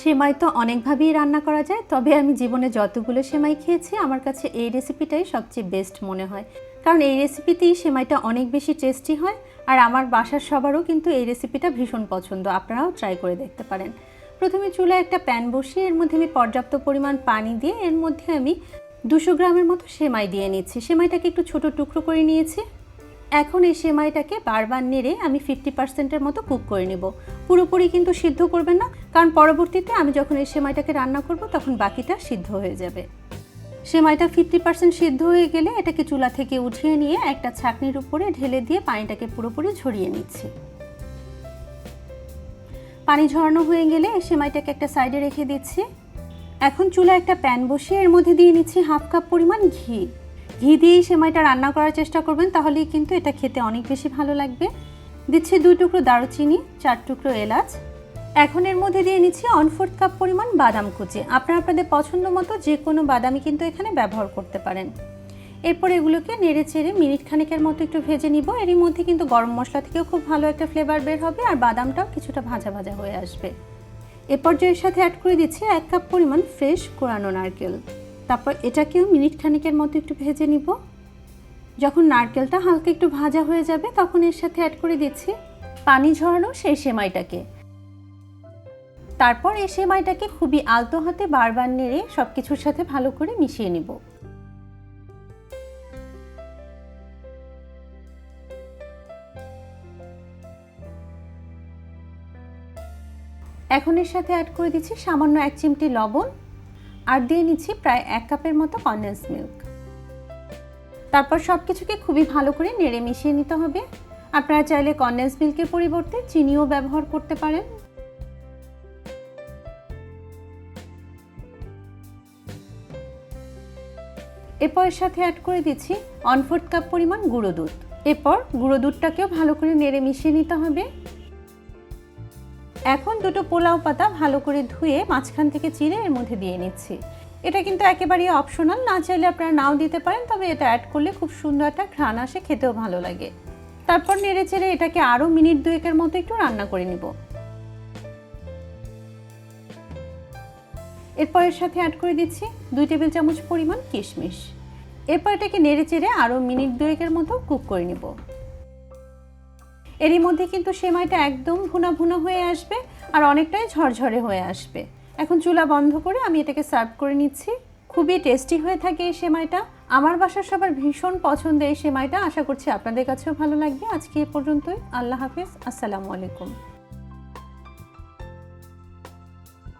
সেমাই তো অনেকভাবেই রান্না করা যায়, তবে আমি জীবনে যতগুলো সেমাই খেয়েছি, আমার কাছে এই রেসিপিটাই সবচেয়ে বেস্ট মনে হয়। কারণ এই রেসিপিতেই সেমাইটা অনেক বেশি টেস্টি হয়, আর আমার বাসার সবারও কিন্তু এই রেসিপিটা ভীষণ পছন্দ, আপনারাও ট্রাই করে দেখতে পারেন। প্রথমে চুলায় একটা প্যান বসিয়ে, এর মধ্যে আমি পর্যাপ্ত পরিমাণ পানি দিয়ে, এর মধ্যে আমি দুশো গ্রামের মতো সেমাই দিয়ে নিচ্ছি। সেমাইটাকে একটু ছোট টুকরো করে নিয়েছি। এখন এই সেমাইটাকে বারবার নেড়ে আমি ফিফটি পার্সেন্টের মতো কুক করে নেব। পুরোপুরি কিন্তু সিদ্ধ করবেন না কারণ পরবর্তীতে আমি যখন এই সেমাইটাকে রান্না করব, তখন বাকিটা সিদ্ধ হয়ে যাবে। সেমাইটা ফিফটি পার্সেন্ট সিদ্ধ হয়ে গেলে এটাকে চুলা থেকে উঠিয়ে নিয়ে একটা ছাকনির উপরে ঢেলে দিয়ে পানিটাকে পুরোপুরি ঝরিয়ে নিচ্ছি। পানি ঝরানো হয়ে গেলে সেমাইটাকে একটা সাইডে রেখে দিচ্ছি। এখন চুলা একটা প্যান বসিয়ে এর মধ্যে দিয়ে নিচ্ছি হাফ কাপ পরিমাণ ঘি। ঘি দিয়েই সেমাইটা রান্না করার চেষ্টা করবেন, তাহলেই কিন্তু এটা খেতে অনেক বেশি ভালো লাগবে। দিচ্ছি দুই টুকরো দারুচিনি, চার টুকরো এলাচ এখন এর মধ্যে দিয়ে নিচ্ছি ওয়ান ফোর্থ কাপ পরিমাণ বাদাম কুচি। আপনারা আপনাদের পছন্দ মতো যে কোনো বাদামই কিন্তু এখানে ব্যবহার করতে পারেন। এরপর এগুলোকে নেড়ে চেড়ে মিনিট খানেকের মতো একটু ভেজে নিব। এরই মধ্যে কিন্তু গরম মশলা থেকেও খুব ভালো একটা ফ্লেভার বের হবে আর বাদামটাও কিছুটা ভাজা ভাজা হয়ে আসবে। এ পর্যায়ের সাথে অ্যাড করে দিচ্ছি এক কাপ পরিমাণ ফ্রেশ কোরানো নারকেল। তারপর এটাকেও মিনিট খানেকের মতো একটু ভেজে নিব। যখন নারকেলটা হালকা একটু ভাজা হয়ে যাবে, তখন এর সাথে অ্যাড করে দিচ্ছি পানি ঝরানো সেই সেমাইটাকে। তারপর এই সেমাইটাকে খুবই আলতো হাতে বারবার নেড়ে সব কিছুর সাথে ভালো করে মিশিয়ে নিব। এখন এর সাথে অ্যাড করে দিচ্ছি সামান্য এক চিমটি লবণ আর দিয়ে নিচ্ছি প্রায় এক কাপের মতো কন্ডেন্স মিল্ক তারপর সব কিছুকে খুবই ভালো করে নেড়ে মিশিয়ে নিতে হবে। আপনারা চাইলে কন্ডেন্স মিল্কের পরিবর্তে চিনিও ব্যবহার করতে পারেন। এরপর এর সাথে অ্যাড করে দিচ্ছি ওয়ান ফোর্থ কাপ পরিমাণ গুঁড়ো দুধ। এরপর গুঁড়ো দুধটাকেও ভালো করে নেড়ে মিশিয়ে নিতে হবে। এখন দুটো পোলাও পাতা ভালো করে ধুয়ে মাঝখান থেকে চিড়ে এর মধ্যে দিয়ে নিচ্ছি। এটা কিন্তু একেবারেই অপশনাল না চাইলে আপনারা নাও দিতে পারেন, তবে এটা অ্যাড করলে খুব সুন্দর একটা ঘ্রাণ আসে, খেতেও ভালো লাগে। তারপর নেড়ে চেড়ে এটাকে আরও মিনিট দুয়েকের মতো একটু রান্না করে নিব। এরপর এর সাথে অ্যাড করে দিচ্ছি দুই টেবিল চামচ পরিমাণ কিশমিশ। এরপর এটাকে নেড়ে চেড়ে আরও মিনিট দুয়েকের মতো কুক করে নিব। এরই মধ্যে কিন্তু সেমাইটা একদম ভুনা ভুনা হয়ে আসবে আর অনেকটাই ঝরঝরে হয়ে আসবে। এখন চুলা বন্ধ করে আমি এটাকে সার্ভ করে নিচ্ছি। খুবই টেস্টি হয়ে থাকে এই সেমাইটা। আমার বাসার সবার ভীষণ পছন্দ এই সেমাইটা। আশা করছি আপনাদের কাছেও ভালো লাগবে। আজকে এ পর্যন্তই। আল্লাহ হাফিজ। আসসালামু আলাইকুম।